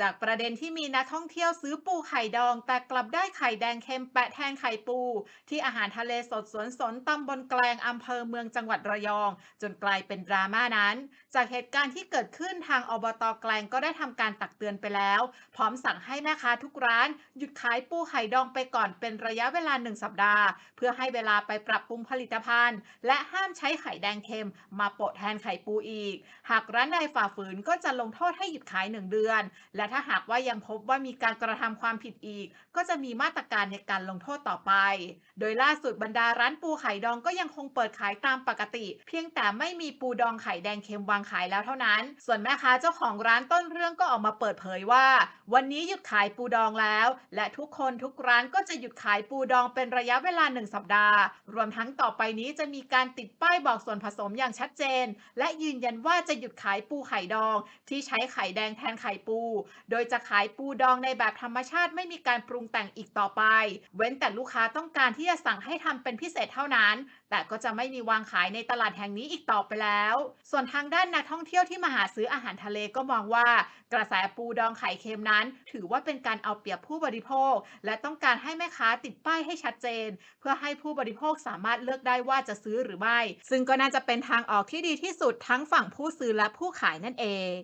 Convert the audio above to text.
จากประเด็นที่มีนักท่องเที่ยวซื้อปูไข่ดอง แต่กลับได้ไข่แดงเค็มแปะแทนไข่ปู ที่อาหารทะเลสดสวนสนตำบลแกลงอำเภอเมืองจังหวัดระยอง จนกลายเป็นดราม่านั้น จากเหตุการณ์ที่เกิดขึ้นทางอบตแกลงก็ได้ทำการตักเตือนไปแล้ว พร้อมสั่งให้แม่ค้าทุกร้าน หยุดขายปูไข่ดองไปก่อนเป็นระยะเวลาหนึ่งสัปดาห์ เพื่อให้เวลาไปปรับปรุงผลิตภัณฑ์ และห้ามใช้ไข่แดงเค็ม มาโปะแทนไข่ปูอีก หากร้านใดฝ่าฝืนก็จะลงโทษให้หยุดขายหนึ่งเดือน และถ้าหากว่ายังพบว่ามีการกระทำความผิดอีก ก็จะมีมาตรการในการลงโทษต่อไป โดยล่าสุดบรรดาร้านปูไข่ดองก็ยังคงเปิดขายตามปกติ เพียงแต่ไม่มีปูดองไข่แดงเค็มวางขายแล้วเท่านั้น ส่วนแม่ค้าเจ้าของร้านต้นเรื่องก็ออกมาเปิดเผยว่า วันนี้หยุดขายปูดองแล้ว และทุกคนทุกร้านก็จะหยุดขายปูดองเป็นระยะเวลาหนึ่งสัปดาห์ รวมทั้งต่อไปนี้จะมีการติดป้ายบอกส่วนผสมอย่างชัดเจน และยืนยันว่าจะหยุดขายปูไข่ดอง ที่ใช้ไข่แดงแทนไข่ปูโดยจะขายปูดองในแบบธรรมชาติไม่มีการปรุงแต่งอีกต่อไป เว้นแต่ลูกค้าต้องการที่จะสั่งให้ทำเป็นพิเศษเท่านั้น แต่ก็จะไม่มีวางขายในตลาดแห่งนี้อีกต่อไปแล้ว ส่วนทางด้านนักท่องเที่ยวที่มาหาซื้ออาหารทะเลก็มองว่า กระแสปูดองไข่เค็มนั้น ถือว่าเป็นการเอาเปรียบผู้บริโภค และต้องการให้แม่ค้าติดป้ายให้ชัดเจน เพื่อให้ผู้บริโภคสามารถเลือกได้ว่าจะซื้อหรือไม่ ซึ่งก็น่าจะเป็นทางออกที่ดีที่สุดทั้งฝั่งผู้ซื้อและผู้ขายนั่นเอง